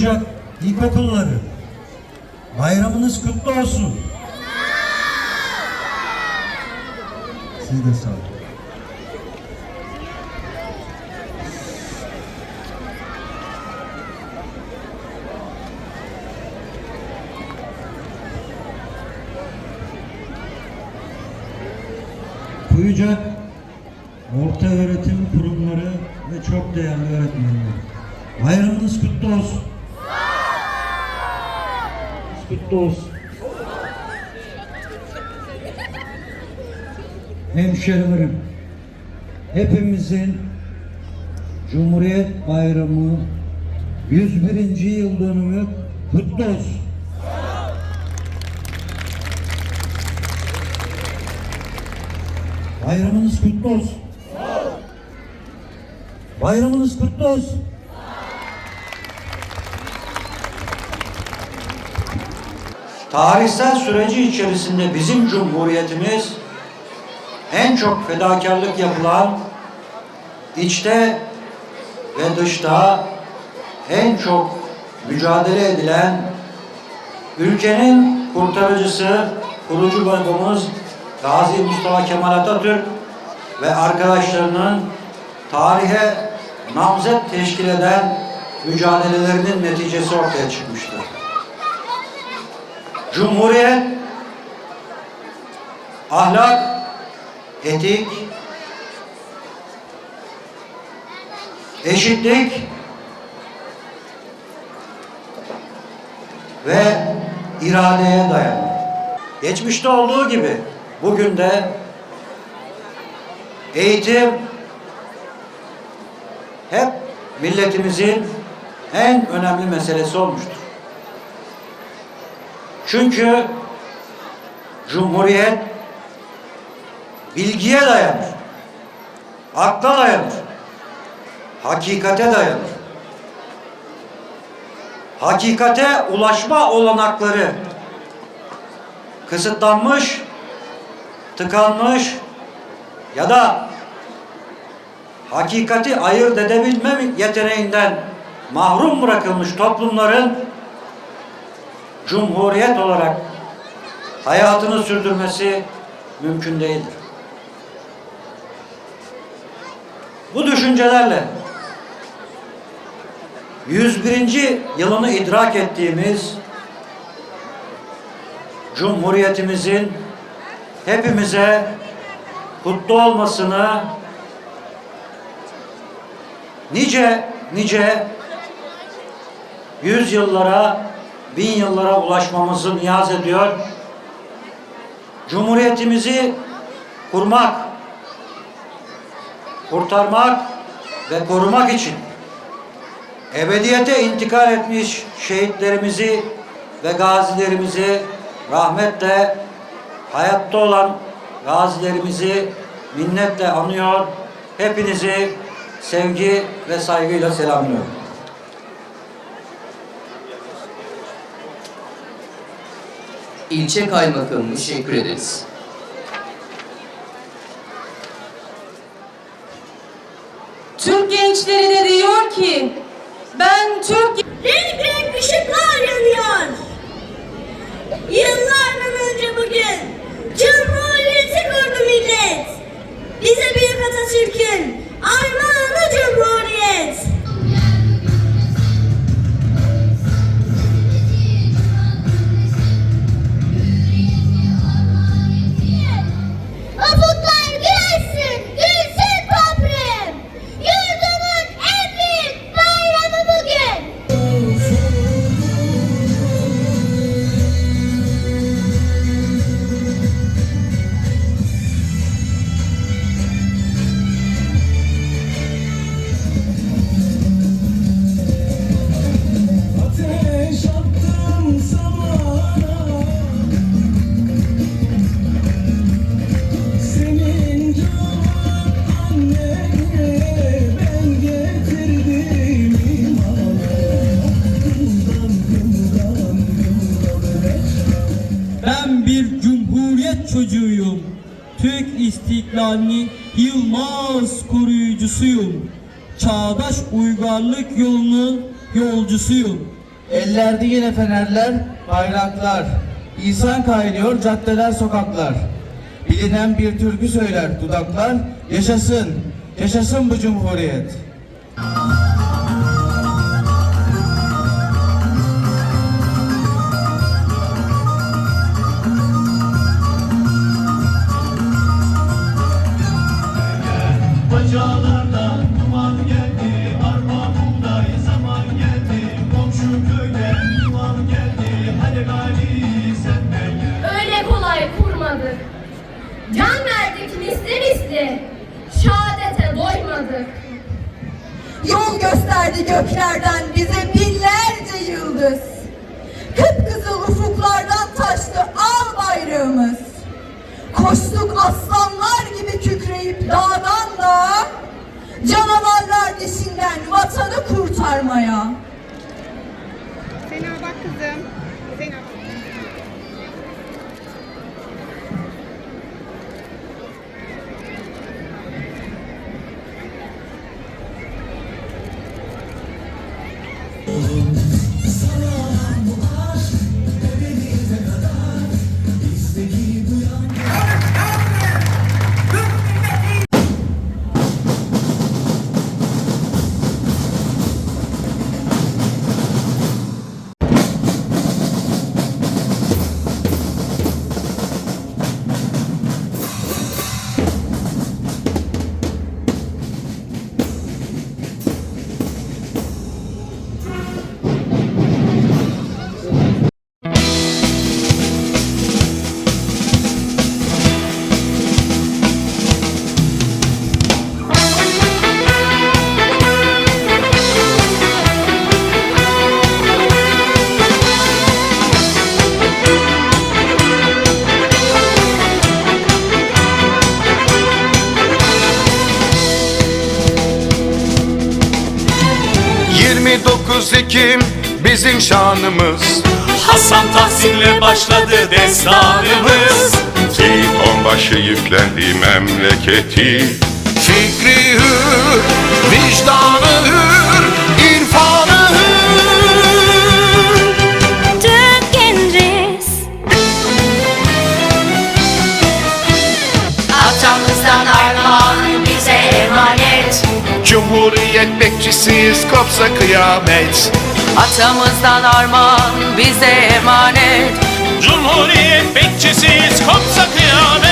Kuyucak İlkokulları bayramınız kutlu olsun. Siz de sağ olun. Kuyucak Orta Öğretim Kurumları ve çok değerli öğretmenler. Bayramınız kutlu olsun. Kutlu olsun. Hemşerilerim, hepimizin Cumhuriyet Bayramı 101. yıl dönümü kutlu olsun. Bayramınız kutlu olsun. Bayramınız kutlu olsun. Tarihsel süreci içerisinde bizim cumhuriyetimiz en çok fedakarlık yapılan, içte ve dışta en çok mücadele edilen ülkenin kurtarıcısı, kurucu babamız Gazi Mustafa Kemal Atatürk ve arkadaşlarının tarihe namzet teşkil eden mücadelelerinin neticesi ortaya çıkmıştır. Cumhuriyet, ahlak, etik, eşitlik ve iradeye dayanır. Geçmişte olduğu gibi bugün de eğitim hep milletimizin en önemli meselesi olmuştur. Çünkü Cumhuriyet bilgiye dayanır, akla dayanır, hakikate dayanır. Hakikate ulaşma olanakları kısıtlanmış, tıkanmış ya da hakikati ayırt edebilme yeteneğinden mahrum bırakılmış toplumların cumhuriyet olarak hayatını sürdürmesi mümkün değildir. Bu düşüncelerle 101. yılını idrak ettiğimiz Cumhuriyetimizin hepimize kutlu olmasını nice nice yüzyıllara, bin yıllara ulaşmamızı niyaz ediyor. Cumhuriyetimizi kurmak, kurtarmak ve korumak için ebediyete intikal etmiş şehitlerimizi ve gazilerimizi rahmetle hayatta olan gazilerimizi minnetle anıyor. Hepinizi sevgi ve saygıyla selamlıyorum. İlçe Kaymakamı teşekkür ederiz. Türk gençleri de diyor ki ben Türk cumhuriyet çocuğuyum. Türk istiklalinin yılmaz koruyucusuyum. Çağdaş uygarlık yolunun yolcusuyum. Ellerde yine fenerler, bayraklar. İnsan kaynıyor caddeler, sokaklar. Bilinen bir türkü söyler dudaklar. Yaşasın, yaşasın bu cumhuriyet. Bacalardan Gösterdi göklerden bize binlerce yıldız. Kıpkızıl ufuklardan taştı al bayrağımız. Koştuk aslanlar gibi kükreyip dağdan dağa. Canavarlar dişinden vatanı kurtarmaya. Bizim şanımız. Hasan Tahsin'le başladı destanımız. Seyit onbaşı yüklendi memleketi. Fikri hür, vicdanı hür, irfanı hür. Türk genciz. Atamızdan armağan bize emanet. Cumhuriyet bekçisiyiz kopsa kıyamet Atamızdan armağan bize emanet. Cumhuriyet bekçisiyiz kopsa kıyamet